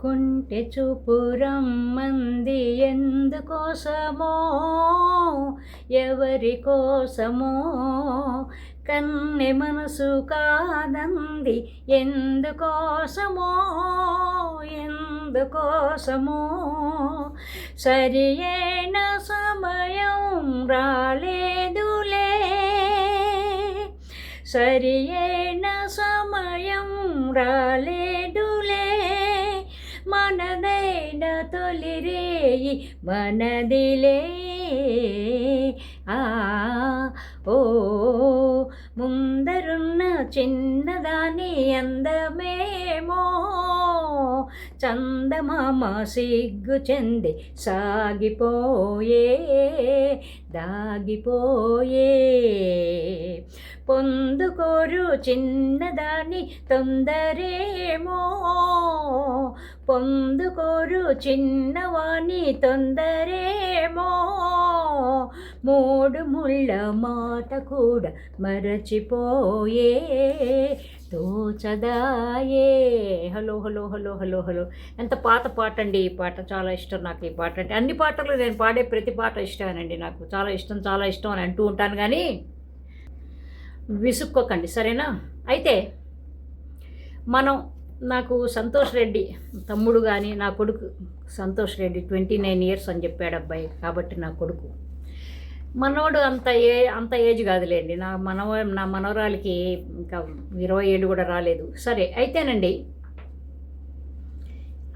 కుంటి చూపురం మంది ఎందుకోసమో? ఎవరి కోసమో? కన్నె మనసు కాదంది ఎందుకోసమో? ఎందుకోసమో? సరి అయిన సమయం రాలేదులే. సరి అయిన సమయం రాలేదులే మనదైన తొలి రేయి మనదిలే ఆ ఓ ముందరున్న చిన్నదాని అందమేమో చందమామ సిగ్గు చెంది సాగిపోయే దాగిపోయే. పొందుకోరు చిన్నదాని తొందరేమో పొందుకోరు చిన్నవాణి తొందరేమో. మూడు ముళ్ళ మాట కూడా మరచిపోయే తోచదాయే hello hello hello hello hello. ఎంత పాత పాట అండి ఈ పాట. చాలా ఇష్టం నాకు ఈ పాట అంటే అన్ని పాటలు నేను పాడే ప్రతి పాట ఇష్టమేనండి నాకు. చాలా ఇష్టం చాలా ఇష్టం అని అంటూ ఉంటాను కానీ విసుక్కోకండి సరేనా? అయితే మనం నాకు సంతోష్ రెడ్డి తమ్ముడు కానీ నా కొడుకు Santosh Reddy twenty nine years అని చెప్పాడు అబ్బాయి కాబట్టి నా కొడుకు. మనోడు అంత ఏ అంత ఏజ్ కాదులేండి. నా మనవ నా మనవరాలికి ఇంకా ఇరవై ఏళ్ళు కూడా రాలేదు. సరే అయితేనండి.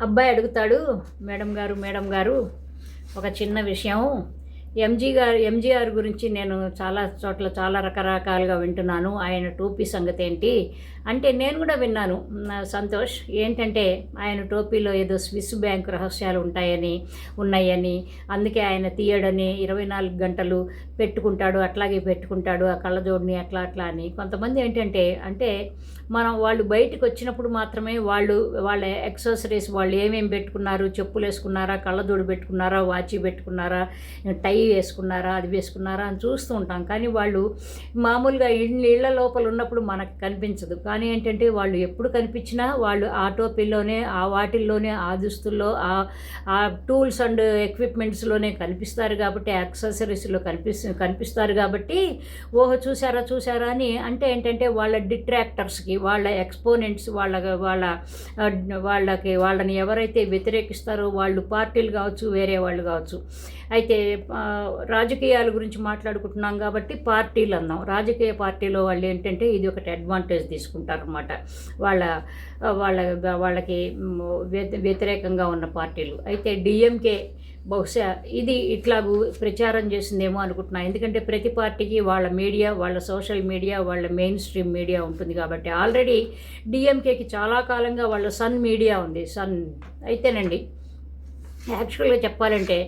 అబ్బాయి అడుగుతాడు మేడం గారు మేడం గారు ఒక చిన్న విషయం. ఎంజీ గారు ఎంజీఆర్ గురించి నేను చాలా చోట్ల చాలా రకరకాలుగా వింటున్నాను. ఆయన టోపీ సంగతి ఏంటి? అంటే నేను కూడా విన్నాను. సంతోష్ ఏంటంటే ఆయన టోపీలో ఏదో స్విస్ బ్యాంక్ రహస్యాలు ఉంటాయని ఉన్నాయని అందుకే ఆయన తీయడని ఇరవై నాలుగు గంటలు పెట్టుకుంటాడు అట్లాగే పెట్టుకుంటాడు ఆ కళ్ళజోడిని అట్లా అట్లా అని. కొంతమంది ఏంటంటే అంటే మనం వాళ్ళు బయటకు వచ్చినప్పుడు మాత్రమే వాళ్ళు వాళ్ళ ఎక్సెసరీస్ వాళ్ళు ఏమేమి పెట్టుకున్నారు? చెప్పులు వేసుకున్నారా? కళ్ళజోడు పెట్టుకున్నారా? వాచి పెట్టుకున్నారా? టై వేసుకున్నారా? అది వేసుకున్నారా? అని చూస్తూ ఉంటాం. కానీ వాళ్ళు మామూలుగా ఇళ్ళ ఇళ్ళ లోపల ఉన్నప్పుడు మనకు కనిపించదు. కానీ ఏంటంటే వాళ్ళు ఎప్పుడు కనిపించినా వాళ్ళు ఆ టోపీల్లోనే ఆ వాటిల్లోనే ఆ దుస్తుల్లో ఆ ఆ టూల్స్ అండ్ ఎక్విప్మెంట్స్లోనే కనిపిస్తారు కాబట్టి యాక్సెసరీస్లో కనిపిస్తు కనిపిస్తారు కాబట్టి ఓహో చూసారా చూసారా అని అంటే ఏంటంటే వాళ్ళ డిట్రాక్టర్స్కి వాళ్ళ ఎక్స్పోనెంట్స్ వాళ్ళ వాళ్ళ వాళ్ళకి వాళ్ళని ఎవరైతే వ్యతిరేకిస్తారో వాళ్ళు పార్టీలు కావచ్చు వేరే వాళ్ళు కావచ్చు. అయితే రాజకీయాల గురించి మాట్లాడుకుంటున్నాం కాబట్టి పార్టీలు అన్నాం. రాజకీయ పార్టీలో వాళ్ళు ఏంటంటే ఇది ఒకటి అడ్వాంటేజ్ తీసుకుంటారన్నమాట. వాళ్ళ వాళ్ళ వాళ్ళకి వ్యతిరేకంగా ఉన్న పార్టీలు. అయితే డిఎంకే బహుశా ఇది ఇట్లా ప్రచారం చేసిందేమో అనుకుంటున్నాను ఎందుకంటే ప్రతి పార్టీకి వాళ్ళ మీడియా వాళ్ళ సోషల్ మీడియా వాళ్ళ మెయిన్ స్ట్రీమ్ మీడియా ఉంటుంది కాబట్టి ఆల్రెడీ డిఎంకేకి చాలా కాలంగా వాళ్ళ సన్ మీడియా ఉంది సన్ అయితేనండి. యాక్చువల్గా చెప్పాలంటే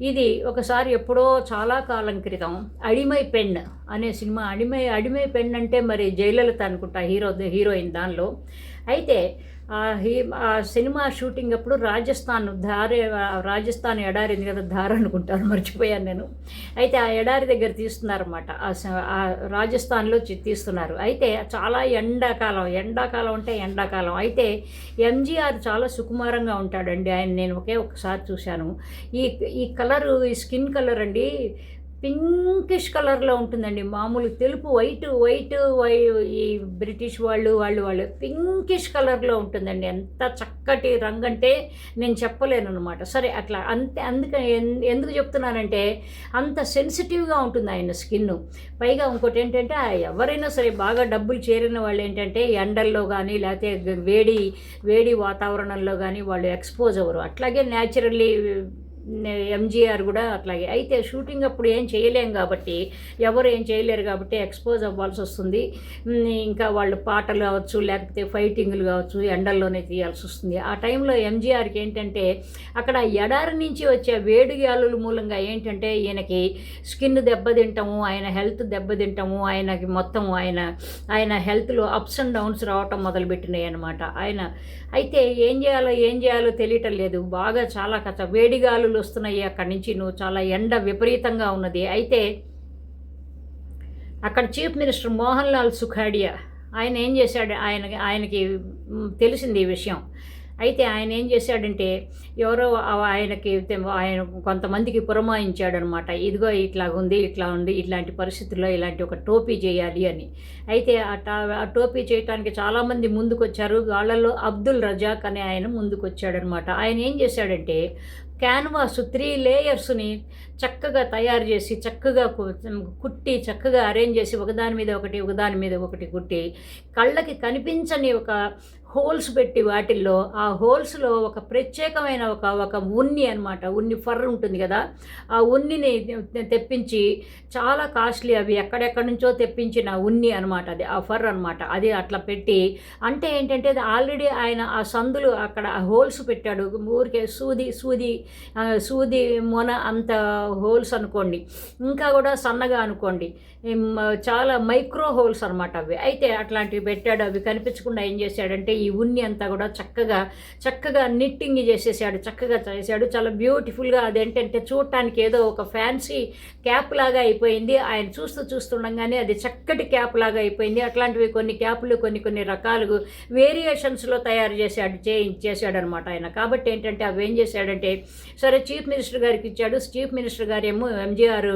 ఇది ఒకసారి ఎప్పుడో చాలా కాలం క్రితం అడిమై పెన్ అనే సినిమా అడిమై అడిమై పెన్ అంటే మరి జయలలిత అనుకుంటా హీరో హీరోయిన్ దానిలో. అయితే హీ ఆ సినిమా షూటింగ్ అప్పుడు రాజస్థాన్ ధారే రాజస్థాన్ ఎడారి ఉంది కదా ధార అనుకుంటాను మర్చిపోయాను నేను. అయితే ఆ ఎడారి దగ్గర తీస్తున్నారన్నమాట. ఆ స- రాజస్థాన్లో తీస్తున్నారు. అయితే చాలా ఎండాకాలం ఎండాకాలం అంటే ఎండాకాలం. అయితే ఎంజీఆర్ చాలా సుకుమారంగా ఉంటాడండి. ఆయన నేను ఒకే ఒకసారి చూశాను. ఈ ఈ కలరు ఈ స్కిన్ కలర్ అండి పింకిష్ కలర్లో ఉంటుందండి. మామూలు తెలుపు వైట్ వైట్ వై ఈ బ్రిటిష్ వాళ్ళు వాళ్ళు వాళ్ళు పింకిష్ కలర్లో ఉంటుందండి. ఎంత చక్కటి రంగు అంటే నేను చెప్పలేను అనమాట సరే అట్లా అంతే అందుకని ఎన్- ఎందుకు చెప్తున్నానంటే అంత సెన్సిటివ్గా ఉంటుంది ఆయన స్కిన్. పైగా ఇంకోటి ఏంటంటే ఎవరైనా సరే బాగా డబ్బులు చేరిన వాళ్ళు ఏంటంటే ఎండల్లో కానీ లేకపోతే వేడి వేడి వాతావరణంలో కానీ వాళ్ళు ఎక్స్పోజ్ అవ్వరు. అట్లాగే న్యాచురల్లీ ఎంజీఆర్ కూడా అట్లాగే. అయితే షూటింగ్ అప్పుడు ఏం చేయలేం కాబట్టి ఎవరు ఏం చేయలేరు కాబట్టి ఎక్స్పోజ్ అవ్వాల్సి వస్తుంది. ఇంకా వాళ్ళు పాటలు కావచ్చు లేకపోతే ఫైటింగ్లు కావచ్చు ఎండల్లోనే తీయాల్సి వస్తుంది. ఆ టైంలో ఎంజీఆర్కి ఏంటంటే అక్కడ ఎడారి నుంచి వచ్చే వేడి గాలుల మూలంగా ఏంటంటే ఈయనకి స్కిన్ దెబ్బతింటము ఆయన హెల్త్ దెబ్బతింటము ఆయనకి మొత్తం ఆయన ఆయన హెల్త్లో అప్స్ అండ్ డౌన్స్ రావటం మొదలుపెట్టినాయి అనమాట ఆయన అయితే ఏం చేయాలో ఏం చేయాలో తెలియటం లేదు. బాగా చాలా కథ. వేడిగాలు గాలులు వస్తున్నాయి అక్కడి నుంచి. నువ్వు చాలా ఎండ విపరీతంగా ఉన్నది. అయితే అక్కడ చీఫ్ మినిస్టర్ మోహన్ లాల్ సుఖాడియా ఆయన ఏం చేశాడు? ఆయన ఆయనకి తెలిసింది ఈ విషయం. అయితే ఆయన ఏం చేశాడంటే ఎవరో ఆయనకి ఆయన కొంతమందికి పురమాయించాడనమాట. ఇదిగో ఇట్లా ఉంది ఇట్లా ఉంది ఇట్లాంటి పరిస్థితుల్లో ఇలాంటి ఒక టోపీ చేయాలి అని. అయితే ఆ ఆ టోపీ చేయటానికి చాలామంది ముందుకొచ్చారు. వాళ్ళలో అబ్దుల్ రజాక్ అనే ఆయన ముందుకొచ్చాడనమాట. ఆయన ఏం చేశాడంటే క్యాన్వాస్ త్రీ లేయర్స్ని చక్కగా తయారు చేసి చక్కగా కుట్టి చక్కగా అరేంజ్ చేసి ఒకదాని మీద ఒకటి ఒకదాని మీద ఒకటి కుట్టి కళ్ళకి కనిపించని ఒక హోల్స్ పెట్టి వాటిల్లో ఆ హోల్స్లో ఒక ప్రత్యేకమైన ఒక ఒక ఉన్ని అనమాట ఉన్ని ఫర్ ఉంటుంది కదా. ఆ ఉన్నిని తెప్పించి చాలా కాస్ట్లీ అవి ఎక్కడెక్కడి నుంచో తెప్పించిన ఉన్ని అనమాట అది ఆ ఫర్ అనమాట అది అట్లా పెట్టి అంటే ఏంటంటే అది ఆల్రెడీ ఆయన ఆ సందులు అక్కడ ఆ హోల్స్ పెట్టాడు. ఊరికే సూది సూది సూది మొన అంత హోల్స్ అనుకోండి. ఇంకా కూడా సన్నగా అనుకోండి. చాలా మైక్రో హోల్స్ అనమాట అవి. అయితే అట్లాంటివి పెట్టాడు. అవి కనిపించకుండా ఏం చేశాడంటే ఈ ఉన్ని అంతా కూడా చక్కగా చక్కగా నిట్టింగ్ చేసేసాడు చక్కగా చేశాడు చాలా బ్యూటిఫుల్గా అదేంటంటే చూడటానికి ఏదో ఒక ఫ్యాన్సీ క్యాప్ లాగా అయిపోయింది. ఆయన చూస్తూ చూస్తుండగానే అది చక్కటి క్యాప్ లాగా అయిపోయింది. అట్లాంటివి కొన్ని క్యాపులు కొన్ని కొన్ని రకాలు వేరియేషన్స్లో తయారు చేశాడు చేశాడు అనమాట ఆయన. కాబట్టి ఏంటంటే అవి ఏం చేశాడంటే సరే చీఫ్ మినిస్టర్ గారికి ఇచ్చాడు. చీఫ్ మినిస్టర్ గారు ఏమో ఎంజీఆర్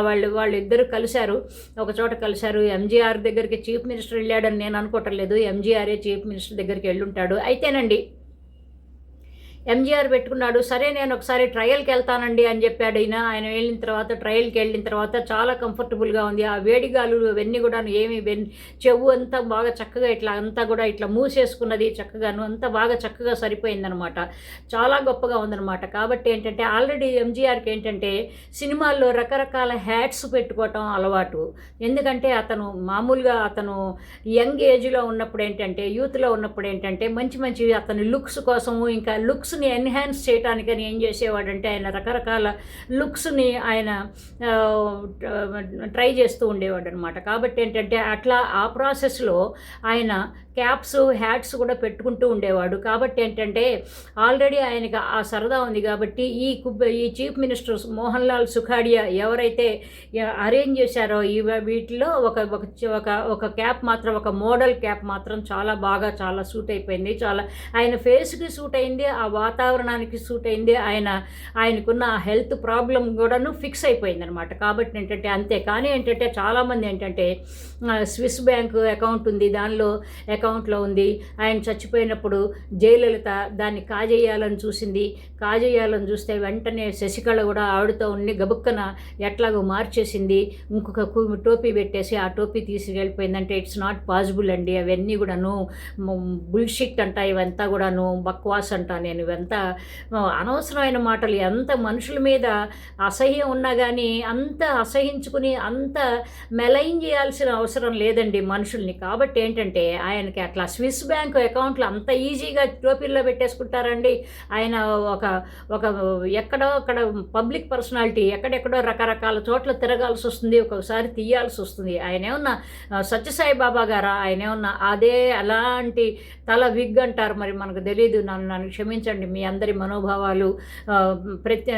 వాళ్ళు వాళ్ళు ఇద్దరు కలిశారు. ఒక చోట కలిశారు. ఎంజీఆర్ దగ్గరికి చీఫ్ మినిస్టర్ వెళ్ళాడని నేను అనుకోవటం లేదు. ఎంజీఆర్ఏ చీఫ్ మినిస్టర్ దగ్గరికి వెళ్ళుంటాడు. అయితేనండి ఎంజీఆర్ పెట్టుకున్నాడు. సరే నేను ఒకసారి ట్రయల్కి వెళ్తానండి అని చెప్పాడు ఈయన. ఆయన వెళ్ళిన తర్వాత ట్రయల్కి వెళ్ళిన తర్వాత చాలా కంఫర్టబుల్గా ఉంది. ఆ వేడి గాలులు అవన్నీ కూడా ఏమి వెన్ చెవు అంతా బాగా చక్కగా ఇట్లా అంతా కూడా ఇట్లా మూసేసుకున్నది చక్కగాను అంతా బాగా చక్కగా సరిపోయిందనమాట. చాలా గొప్పగా ఉందనమాట. కాబట్టి ఏంటంటే ఆల్రెడీ ఎంజీఆర్కి ఏంటంటే సినిమాల్లో రకరకాల హ్యాట్స్ పెట్టుకోవటం అలవాటు. ఎందుకంటే అతను మామూలుగా అతను యంగ్ ఏజ్లో ఉన్నప్పుడు ఏంటంటే యూత్లో ఉన్నప్పుడు ఏంటంటే మంచి మంచి అతని లుక్స్ కోసము ఇంకా లుక్స్ లుక్స్ని ఎన్హాన్స్ చేయడానికని ఏం చేసేవాడంటే ఆయన రకరకాల లుక్స్ని ఆయన ట్రై చేస్తూ ఉండేవాడు అనమాట కాబట్టి ఏంటంటే అట్లా ఆ ప్రాసెస్లో ఆయన క్యాప్స్ హ్యాట్స్ కూడా పెట్టుకుంటూ ఉండేవాడు. కాబట్టి ఏంటంటే ఆల్రెడీ ఆయనకి ఆ సరదా ఉంది కాబట్టి ఈ కుబ్ ఈ చీఫ్ మినిస్టర్ మోహన్ లాల్ సుఖాడియా ఎవరైతే అరేంజ్ చేశారో ఈ వీటిలో ఒక ఒక ఒక క్యాప్ మాత్రం ఒక మోడల్ క్యాప్ మాత్రం చాలా బాగా చాలా సూట్ అయిపోయింది. చాలా ఆయన ఫేస్కి సూట్ అయింది ఆ వాతావరణానికి సూట్ అయింది ఆయన ఆయనకున్న హెల్త్ ప్రాబ్లం కూడాను ఫిక్స్ అయిపోయింది అనమాట కాబట్టి ఏంటంటే అంతే. కానీ ఏంటంటే చాలామంది ఏంటంటే స్విస్ బ్యాంక్ అకౌంట్ ఉంది. దానిలో అకౌంట్లో ఉంది. ఆయన చచ్చిపోయినప్పుడు జయలలిత దాన్ని కాజేయాలని చూసింది. కాజేయాలని చూస్తే వెంటనే శశికళ కూడా ఆవిడతో ఉండి గబుక్కన ఎట్లాగో మార్చేసింది. ఇంకొక టోపీ పెట్టేసి ఆ టోపీ తీసుకెళ్ళిపోయిందంటే ఇట్స్ నాట్ పాసిబుల్ అండి. అవన్నీ కూడాను బుల్షిట్ అంట ఇవంతా కూడాను బక్వాస్ అంట. నేను ఇవంతా అనవసరమైన మాటలు. ఎంత మనుషుల మీద అసహ్యం ఉన్నా కానీ అంత అసహించుకుని అంత మెలైన్ చేయాల్సిన అవసరం లేదండి మనుషుల్ని. కాబట్టి ఏంటంటే ఆయన ఆయనకి అట్లా స్విస్ బ్యాంక్ అకౌంట్లు అంత ఈజీగా టోపీల్లో పెట్టేసుకుంటారండి. ఆయన ఒక ఒక ఎక్కడో అక్కడ పబ్లిక్ పర్సనాలిటీ ఎక్కడెక్కడో రకరకాల చోట్ల తిరగాల్సి వస్తుంది ఒక్కొక్కసారి తీయాల్సి వస్తుంది. ఆయన ఏమన్నా సత్యసాయి బాబా గారా? ఆయన ఏమన్నా అదే అలాంటి తల విగ్ అంటారు మరి మనకు తెలియదు నన్ను నన్ను క్షమించండి మీ అందరి మనోభావాలు ప్రతి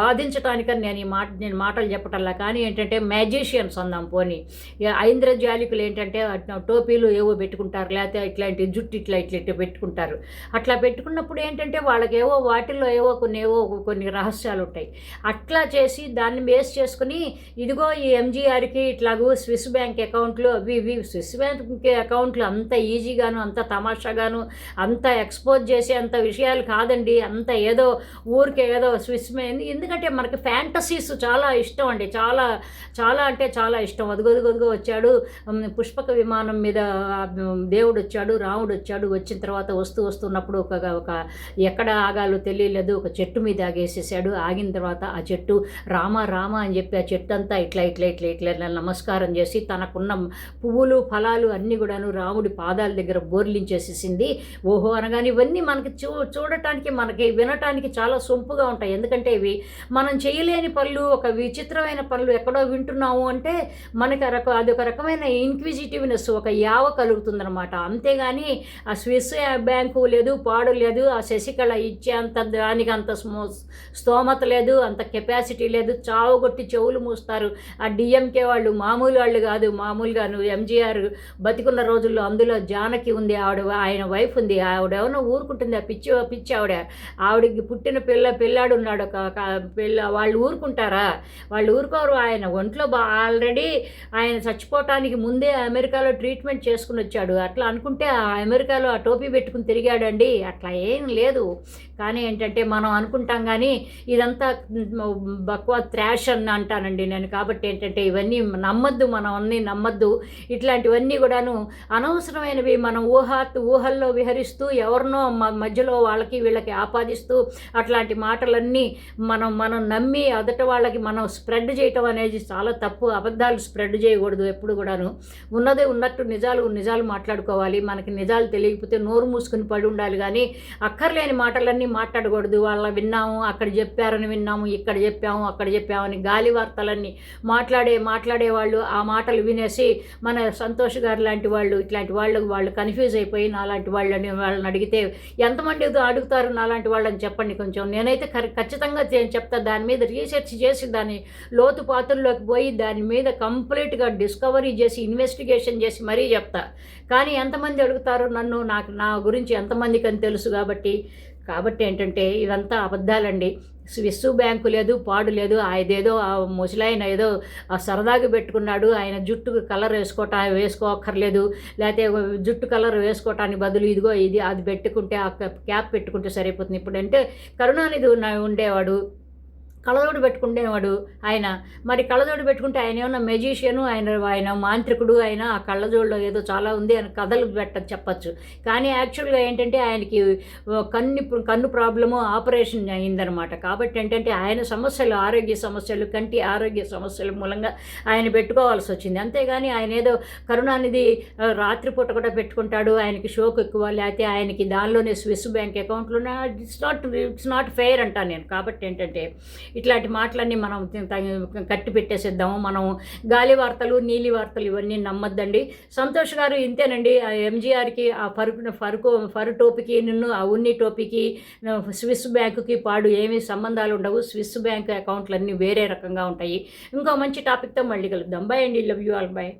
బాధించటానికని నేను ఈ మాట నేను మాటలు చెప్పటల్లా కానీ ఏంటంటే మ్యాజిషియన్స్ అందాం పోనీ. ఐంద్రజాలికులు ఏంటంటే టోపీలు ఏవో పెట్టుకుంటారు లేకపోతే ఇట్లాంటి జుట్టు ఇట్లా ఇట్లా ఇట్లా పెట్టుకుంటారు. అట్లా పెట్టుకున్నప్పుడు ఏంటంటే వాళ్ళకి ఏవో వాటిల్లో ఏవో కొన్ని ఏవో కొన్ని రహస్యాలు ఉంటాయి. అట్లా చేసి దాన్ని బేస్ చేసుకుని ఇదిగో ఈ ఎంజీఆర్కి ఇట్లాగూ స్విస్ బ్యాంక్ అకౌంట్లు అవి ఇవి స్విస్ బ్యాంక్ అకౌంట్లు అంత ఈజీగాను అంత తమాషాగాను అంత ఎక్స్పోజ్ చేసే అంత విషయాలు కాదండి. అంత ఏదో ఊరికే ఏదో స్విస్ ఎందుకంటే మనకి ఫ్యాంటసీస్ చాలా ఇష్టం అండి. చాలా చాలా అంటే చాలా ఇష్టం. అదుగొదుగొదుగో వచ్చాడు పుష్పక విమానం మీద దేవుడు వచ్చాడు రాముడు వచ్చాడు వచ్చిన తర్వాత వస్తూ వస్తున్నప్పుడు ఒక ఒక ఎక్కడ ఆగాలో తెలియలేదు. ఒక చెట్టు మీద ఆగేసేసాడు. ఆగిన తర్వాత ఆ చెట్టు రామ రామ అని చెప్పి ఆ చెట్టు అంతా ఇట్లా ఇట్లా ఇట్లా ఇట్లా ఇట్లా నమస్కారం చేసి తనకున్న పువ్వులు ఫలాలు అన్నీ కూడాను రాముడి పాదాల దగ్గర బోర్లించేసేసింది. ఓహో అనగానే ఇవన్నీ మనకి చూ చూడటానికి మనకి వినటానికి చాలా సొంపుగా ఉంటాయి. ఎందుకంటే ఇవి మనం చేయలేని పనులు ఒక విచిత్రమైన పనులు ఎక్కడో వింటున్నాము అంటే మనకి రక అదొక రకమైన ఇన్క్విజిటివ్నెస్ హ్యాపీనెస్ ఒక యావ కలుగుతుందనమాట అంతేగాని ఆ స్విస్ బ్యాంకు లేదు పాడు లేదు ఆ శశికళ ఇచ్చే అంత దానికి అంత స్మో స్తోమత లేదు అంత కెపాసిటీ లేదు చావుగొట్టి చెవులు మూస్తారు. ఆ డిఎంకే వాళ్ళు మామూలు వాళ్ళు కాదు మామూలుగా నువ్వు ఎంజీఆర్ బతికున్న రోజుల్లో అందులో జానకి ఉంది ఆవిడ ఆయన వైఫ్ ఉంది ఆవిడ ఏమైనా ఊరుకుంటుంది ఆ పిచ్చి పిచ్చి ఆవిడ. ఆవిడకి పుట్టిన పిల్ల పిల్లాడు ఉన్నాడు ఒక పిల్ల వాళ్ళు ఊరుకుంటారా? వాళ్ళు ఊరుకోరు ఆయన ఒంట్లో బా ఆల్రెడీ ఆయన చచ్చిపోవటానికి ముందే అమెరికా అమెరికాలో ట్రీట్మెంట్ చేసుకుని వచ్చాడు. అట్లా అనుకుంటే ఆ అమెరికాలో ఆ టోపీ పెట్టుకుని తిరిగాడండి. అట్లా ఏం లేదు. కానీ ఏంటంటే మనం అనుకుంటాం కానీ ఇదంతా బక్వా త్రాష్ అని అంటానండి నేను. కాబట్టి ఏంటంటే ఇవన్నీ నమ్మద్దు మనం అన్నీ నమ్మద్దు. ఇట్లాంటివన్నీ కూడాను అనవసరమైనవి మనం ఊహ ఊహల్లో విహరిస్తూ ఎవరినో మ- మధ్యలో వాళ్ళకి వీళ్ళకి ఆపాదిస్తూ అట్లాంటి మాటలన్నీ మనం మనం నమ్మి అదట వాళ్ళకి మనం స్ప్రెడ్ చేయటం అనేది చాలా తప్పు. అబద్ధాలు స్ప్రెడ్ చేయకూడదు ఎప్పుడు కూడాను. ఉన్నది ఉన్నట్టు నిజాలు నిజాలు మాట్లాడుకోవాలి. మనకి నిజాలు తెలియకపోతే నోరు మూసుకుని పడి ఉండాలి కానీ అక్కర్లేని మాటలన్నీ మాట్లాడకూడదు. వాళ్ళ విన్నాము అక్కడ చెప్పారని విన్నాము ఇక్కడ చెప్పాము అక్కడ చెప్పామని గాలి వార్తలన్నీ మాట్లాడే మాట్లాడే వాళ్ళు ఆ మాటలు వినేసి మన సంతోష్ గారు లాంటి వాళ్ళు ఇట్లాంటి వాళ్ళకి వాళ్ళు కన్ఫ్యూజ్ అయిపోయి నాలాంటి వాళ్ళని వాళ్ళని అడిగితే ఎంతమంది అడుగుతారు నాలాంటి వాళ్ళని చెప్పండి కొంచెం. నేనైతే ఖచ్చితంగా చెప్తా దాని మీద రీసెర్చ్ చేసి దాని లోతు పోయి దాని మీద కంప్లీట్గా డిస్కవరీ చేసి ఇన్వెస్టిగేషన్ చేసి మరీ చెప్తా. కానీ ఎంతమంది అడుగుతారు నన్ను? నాకు నా గురించి ఎంతమందికి అని తెలుసు కాబట్టి. కాబట్టి ఏంటంటే ఇదంతా అబద్ధాలండి. స్విస్సు బ్యాంకు లేదు పాడు లేదు. ఆయదేదో ఆ ముసలాయన ఏదో ఆ సరదాగా పెట్టుకున్నాడు. ఆయన జుట్టు కలర్ వేసుకోట వేసుకోక్కర్లేదు. లేకపోతే జుట్టు కలర్ వేసుకోవటానికి బదులు ఇదిగో ఇది అది పెట్టుకుంటే ఆ క్యాప్ పెట్టుకుంటే సరిపోతుంది. ఇప్పుడు అంటే కరుణానిధి ఉండేవాడు. కళ్ళజోడు పెట్టుకునేవాడు ఆయన. మరి కళ్ళజోడు పెట్టుకుంటే ఆయన ఏమన్నా మెజీషియను ఆయన ఆయన మాంత్రికుడు ఆయన ఆ కళ్ళజోడులో ఏదో చాలా ఉంది అని కథలు పెట్ట చెప్పచ్చు. కానీ యాక్చువల్గా ఏంటంటే ఆయనకి కన్ను కన్ను ప్రాబ్లము ఆపరేషన్ అయిందనమాట కాబట్టి ఏంటంటే ఆయన సమస్యలు ఆరోగ్య సమస్యలు కంటి ఆరోగ్య సమస్యల మూలంగా ఆయన పెట్టుకోవాల్సి వచ్చింది. అంతేగాని ఆయన ఏదో కరుణానిధి రాత్రిపూట కూడా పెట్టుకుంటాడు. ఆయనకి షోక్ ఎక్కువ లేకపోతే ఆయనకి దానిలోనే Swiss bank అకౌంట్లోనే it's not it's not fair అంటాను నేను. కాబట్టి ఏంటంటే ఇట్లాంటి మాటలన్నీ మనం కట్టి పెట్టేసేద్దాము. మనం గాలి వార్తలు నీలి వార్తలు ఇవన్నీ నమ్మద్దండి. సంతోష్ గారు ఇంతేనండి. ఆ ఎంజీఆర్కి ఆ ఫరు ఫరుకు ఫరు టోపీకి నిన్ను ఆ ఉన్ని టోపీకి స్విస్ బ్యాంకుకి పాడు ఏమీ సంబంధాలు ఉండవు. స్విస్ బ్యాంక్ అకౌంట్లన్నీ వేరే రకంగా ఉంటాయి. ఇంకో మంచి టాపిక్తో మళ్ళీ కలుద్దాం. బై అండి. Love you all. బై.